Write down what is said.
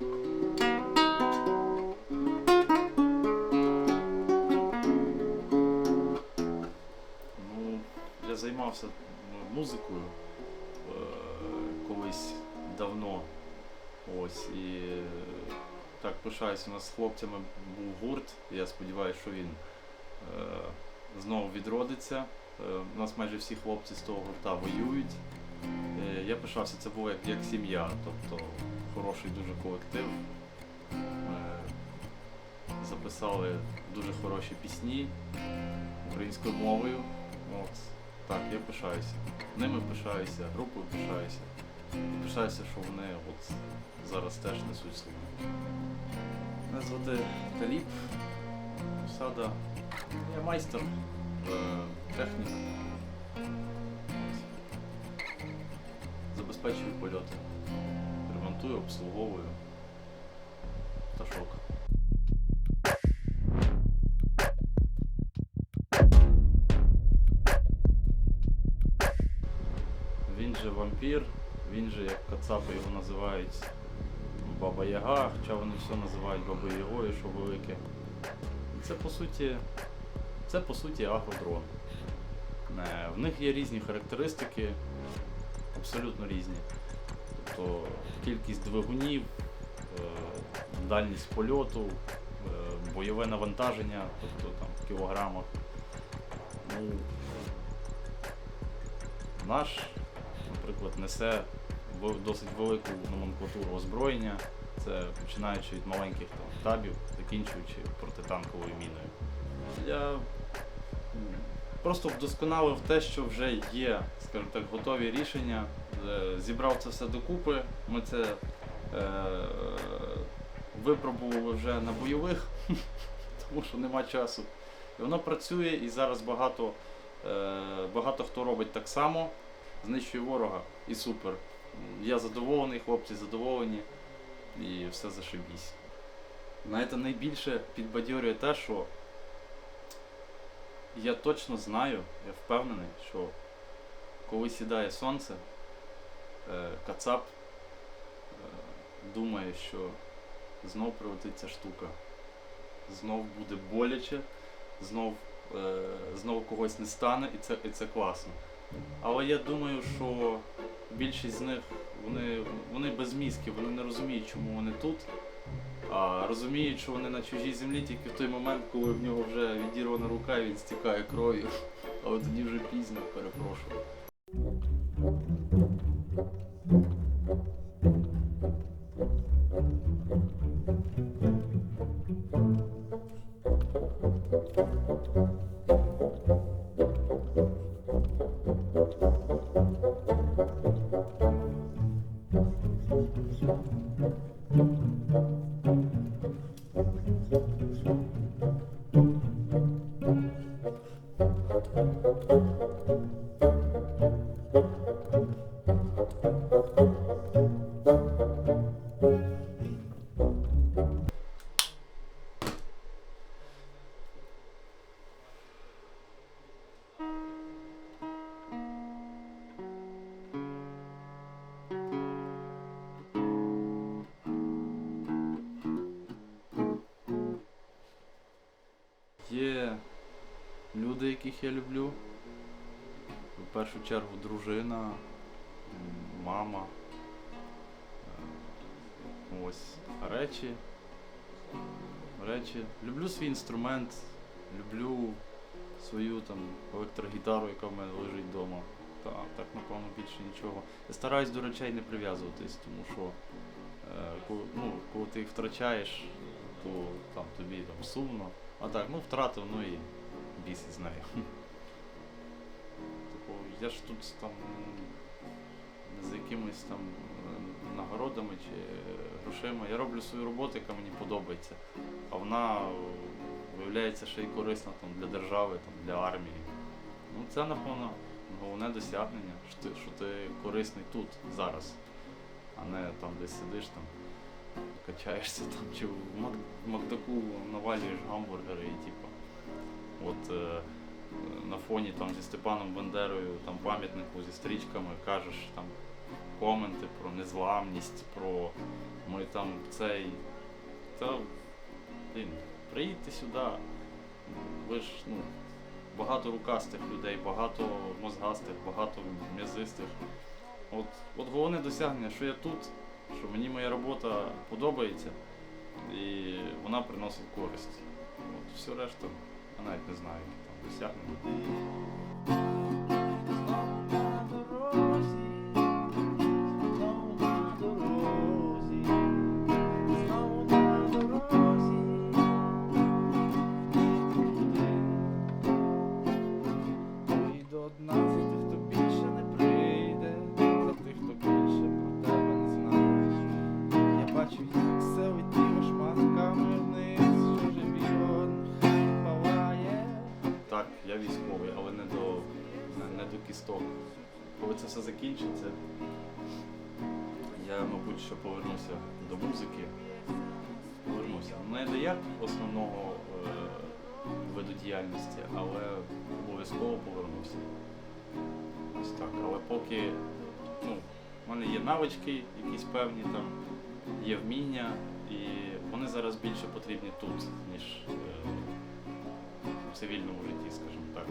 Ну, я займався е, музикою е, колись давно. Ось і так пишаюся, у нас з хлопцями був гурт. Я сподіваюся, що він е, знову відродиться. Е, у нас майже всі хлопці з того гурта воюють. Е, я пишався, це було як, як сім'я, тобто хороший дуже колектив. Ми записали дуже хороші пісні українською мовою. От. Так, я пишаюся. Ними пишаюся, групою пишаюся. І пишаюся, що вони от зараз теж несуть службу. Мене звати Таліп. Посада. Я майстер е, техніка. Ось. Забезпечую польоти. Ремонтую, обслуговую. Пташок. Він же вампір, він же, як кацапи його називають Баба Яга, хоча вони все називають Бабою Ягою, що велике. Це по суті, це по суті агродрон. Е, В них є різні характеристики, абсолютно різні. Тобто кількість двигунів, е, дальність польоту, е, бойове навантаження, тобто там в кілограмах. Ну, наш, наприклад, несе досить велику номенклатуру озброєння. Це починаючи від маленьких там, табів, закінчуючи протитанковою міною. Я м, просто вдосконалив те, що вже є, скажімо так, готові рішення. Е, Зібрав це все докупи. Ми це е, випробували вже на бойових, тому що нема часу. І воно працює і зараз багато, е, багато хто робить так само, знищує ворога і супер. Я задоволений, хлопці задоволені і все зашибісь. Знаєте, найбільше підбадьорює те, що я точно знаю, я впевнений, що коли сідає сонце, е, Кацап е, думає, що знов прилетить штука. Знов буде боляче, знов, е, знов когось не стане, і це, і це класно. Але я думаю, що більшість з них вони, вони безмізки, вони не розуміють, чому вони тут. А розуміють, що вони на чужій землі тільки в той момент, коли в нього вже відірвана рука і він стікає кров'ю. Але тоді вже пізно, перепрошую. Є яких я люблю. В першу чергу дружина, мама. Е, Ось речі. Речі. Люблю свій інструмент, люблю свою там електрогітару, яка в мене лежить вдома. Так, так, напевно, більше нічого. Я стараюсь до речей не прив'язуватись, тому що е, коли, ну, коли ти їх втрачаєш, то там тобі там сумно. А так, ну втратив, ну і біс нею. Типу, я ж тут там не якимись там е, нагородами чи грошима. Я роблю свою роботу, яка мені подобається. А вона е, виявляється ще й корисна там, для держави, там, для армії. Ну це, напевно, головне досягнення, що ти, що ти корисний тут, зараз, а не там десь сидиш там качаєшся там, чи в Макдаку навалюєш гамбургери і типу. От е, на фоні там зі Степаном Бандерою там пам'ятнику зі стрічками кажеш там коменти про незламність, про ми там цей. Та блін, приїдьте сюди. Ви ж, ну, багато рукастих людей, багато мозгастих, багато м'язистих. От, от головне досягнення, що я тут, що мені моя робота подобається і вона приносить користь. От все решта, я навіть не знаю, які кісток. Коли це все закінчиться, я, мабуть, що повернуся до музики. Повернуся. Не до як основного е, виду діяльності, але обов'язково повернуся. Ось так. Але поки ну, в мене є навички якісь певні там, є вміння, і вони зараз більше потрібні тут, ніж е, в цивільному житті, скажімо так.